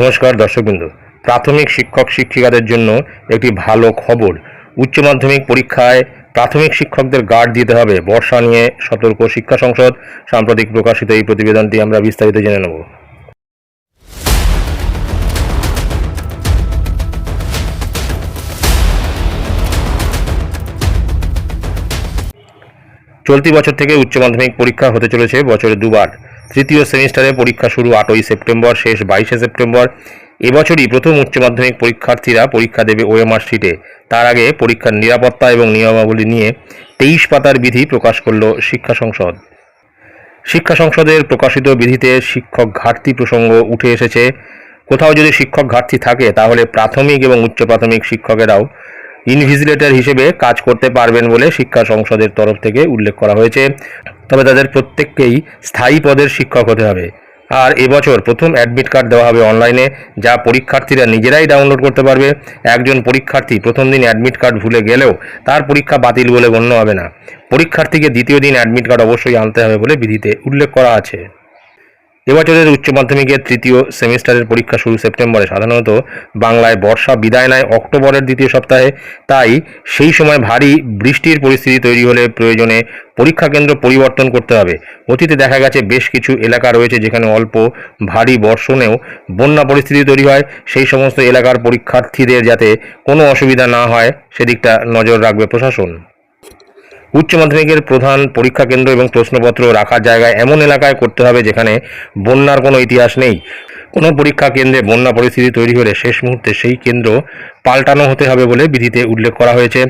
নমস্কার দর্শকবৃন্দ। প্রাথমিক শিক্ষক শিক্ষিকাদের জন্য একটি ভালো খবর। উচ্চ মাধ্যমিক পরীক্ষায় প্রাথমিক শিক্ষকদের গার্ড দিতে হবে। বর্ষা নিয়ে সতর্ক শিক্ষা সংসদ। সাম্প্রতিক প্রকাশিত এই প্রতিবেদনটি আমরা বিস্তারিত জেনে নেব। চলতি বছর থেকে উচ্চ মাধ্যমিক পরীক্ষা হতে চলেছে বছরে দুবার। তৃতীয় সেমিস্টারে পরীক্ষা শুরু আটই সেপ্টেম্বর, শেষ বাইশে সেপ্টেম্বর। এবছরই প্রথম উচ্চ মাধ্যমিক পরীক্ষার্থীরা পরীক্ষা দেবে ওএমআর শিটে। তার আগে পরীক্ষার নিরাপত্তা এবং নিয়মাবলী নিয়ে তেইশ পাতার বিধি প্রকাশ করল শিক্ষা সংসদ। শিক্ষা সংসদের প্রকাশিত বিধিতে শিক্ষক ঘাটতি প্রসঙ্গ উঠে এসেছে। কোথাও যদি শিক্ষক ঘাটতি থাকে, তাহলে প্রাথমিক এবং উচ্চ প্রাথমিক শিক্ষকেরাও ইনভিজিলেটর হিসেবে কাজ করতে পারবেন বলে শিক্ষা সংসদের তরফ থেকে উল্লেখ করা হয়েছে। তবে তাদের প্রত্যেককেই স্থায়ী পদের শিক্ষক হতে হবে। আর এবছর প্রথম অ্যাডমিট কার্ড দেওয়া হবে অনলাইনে, যা পরীক্ষার্থীরা নিজেরাই ডাউনলোড করতে পারবে। একজন পরীক্ষার্থী প্রথম দিন অ্যাডমিট কার্ড ভুলে গেলেও তার পরীক্ষা বাতিল বলে গণ্য হবে না। পরীক্ষার্থীকে দ্বিতীয় দিন অ্যাডমিট কার্ড অবশ্যই আনতে হবে বলে বিধিতে উল্লেখ করা আছে। এবছরের উচ্চ মাধ্যমিকের তৃতীয় সেমিস্টারের পরীক্ষা শুরু সেপ্টেম্বরে। সাধারণত বাংলায় বর্ষা বিদায় নেয় অক্টোবরের দ্বিতীয় সপ্তাহে। তাই সেই সময় ভারী বৃষ্টির পরিস্থিতি তৈরি হলে প্রয়োজনে পরীক্ষা কেন্দ্র পরিবর্তন করতে হবে। অতীতে দেখা গেছে বেশ কিছু এলাকা রয়েছে যেখানে অল্প ভারী বর্ষণেও বন্যা পরিস্থিতি তৈরি হয়। সেই সমস্ত এলাকার পরীক্ষার্থীদের যাতে কোনো অসুবিধা না হয়, সেদিকটা নজর রাখবে প্রশাসন। উচ্চ মাধ্যমিকের প্রধান পরীক্ষা কেন্দ্র এবং প্রশ্নপত্র রাখার জায়গায় এমন এলাকায় করতে হবে যেখানে বন্যার কোনো ইতিহাস নেই। কোনো পরীক্ষা কেন্দ্রে বন্যা পরিস্থিতি তৈরি হলে শেষ মুহূর্তে সেই কেন্দ্র পাল্টানো হতে হবে বলে বিধিতে উল্লেখ করা হয়েছে।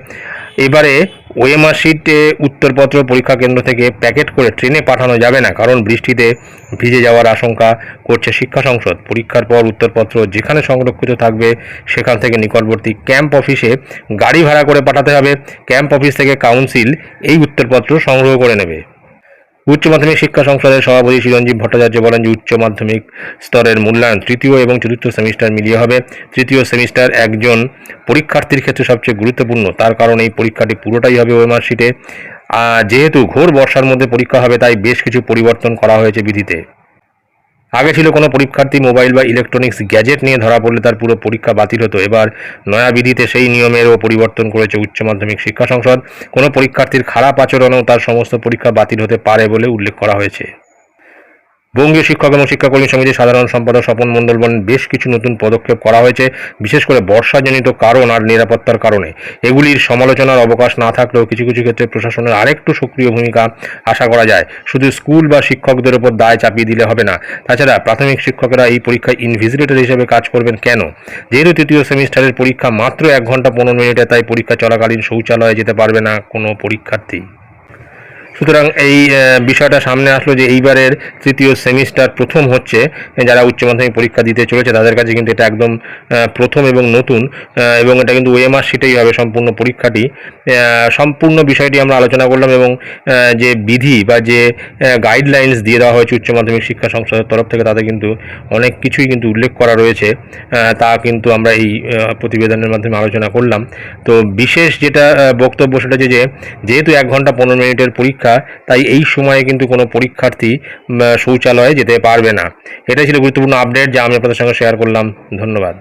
এবারে ওএমআর উত্তরপত্র পরীক্ষা কেন্দ্র থেকে প্যাকেট করে ট্রেনে পাঠানো যাবে না, কারণ বৃষ্টিতে ভিজে যাওয়ার আশঙ্কা করছে শিক্ষা সংসদ। পরীক্ষার পর উত্তরপত্র যেখানে সংরক্ষিত থাকবে, সেখান থেকে নিকটবর্তী ক্যাম্প অফিসে গাড়ি ভাড়া করে পাঠাতে হবে। ক্যাম্প অফিস থেকে কাউন্সিল এই উত্তরপত্র সংগ্রহ করে নেবে। উচ্চ মাধ্যমিক শিক্ষা সংসদের সভাপতি চিরঞ্জীব ভট্টাচার্য বলেন যে উচ্চ মাধ্যমিক স্তরের মূল্যায়ন তৃতীয় এবং চতুর্থ সেমিস্টার মিলিয়ে হবে। তৃতীয় সেমিস্টার একজন পরীক্ষার্থীর ক্ষেত্রে সবচেয়ে গুরুত্বপূর্ণ। তার কারণ এই পরীক্ষাটি পুরোটাই হবে ওই মার্কশিটে যেহেতু ঘোর বর্ষার মধ্যে পরীক্ষা হবে, তাই বেশ কিছু পরিবর্তন করা হয়েছে বিধিতে। আগে ছিল কোনো পরীক্ষার্থী মোবাইল বা ইলেকট্রনিক্স গ্যাজেট নিয়ে ধরা পড়লে তার পুরো পরীক্ষা বাতিল হতো। এবার নয়া বিধিতে সেই নিয়মেরও পরিবর্তন করেছে উচ্চ মাধ্যমিক শিক্ষা সংসদ। কোনো পরীক্ষার্থীর খারাপ আচরণেও তার সমস্ত পরীক্ষা বাতিল হতে পারে বলে উল্লেখ করা হয়েছে। বঙ্গীয় শিক্ষক এবং শিক্ষাকর্মী সমিতির সাধারণ সম্পাদক স্বপন মণ্ডল বলেন, বেশ কিছু নতুন পদক্ষেপ করা হয়েছে, বিশেষ করে বর্ষাজনিত কারণ আর নিরাপত্তার কারণে। এগুলির সমালোচনার অবকাশ না থাকলেও কিছু কিছু ক্ষেত্রে প্রশাসনের আরেকটু সক্রিয় ভূমিকা আশা করা যায়। শুধু স্কুল বা শিক্ষকদের উপর দায় চাপিয়ে দিলে হবে না। তাছাড়া প্রাথমিক শিক্ষকেরা এই পরীক্ষায় ইনভিজিলেটর হিসেবে কাজ করবেন কেন? যেহেতু তৃতীয় সেমিস্টারের পরীক্ষা মাত্র এক ঘণ্টা পনেরো মিনিটে, তাই পরীক্ষা চলাকালীন শৌচালয়ে যেতে পারবে না কোনো পরীক্ষার্থী। সুতরাং এই বিষয়টা সামনে আসলো যে এইবারের তৃতীয় সেমিস্টার প্রথম হচ্ছে যারা উচ্চ মাধ্যমিক পরীক্ষা দিতে চলেছে তাদের কাছে কিন্তু এটা একদম প্রথম এবং নতুন এবং এটা কিন্তু ওএমআর শিটেই হবে সম্পূর্ণ পরীক্ষাটি। সম্পূর্ণ বিষয়টি আমরা আলোচনা করলাম এবং যে বিধি বা যে গাইডলাইন্স দিয়ে দেওয়া হয়েছে উচ্চ মাধ্যমিক শিক্ষা সংসদের তরফ থেকে তাতে কিন্তু অনেক কিছুই কিন্তু উল্লেখ করা রয়েছে তা কিন্তু আমরা এই প্রতিবেদনের মাধ্যমে আলোচনা করলাম। তো বিশেষ যেটা বক্তব্য সেটা যে, যেহেতু এক ঘণ্টা পনেরো মিনিটের পরীক্ষা তাই এই সময়ে কিন্তু কোনো পরীক্ষার্থী শৌচালয়ে যেতে পারবে না। এটাই ছিল গুরুত্বপূর্ণ আপডেট যা আমি আপনাদের সঙ্গে শেয়ার করলাম। ধন্যবাদ।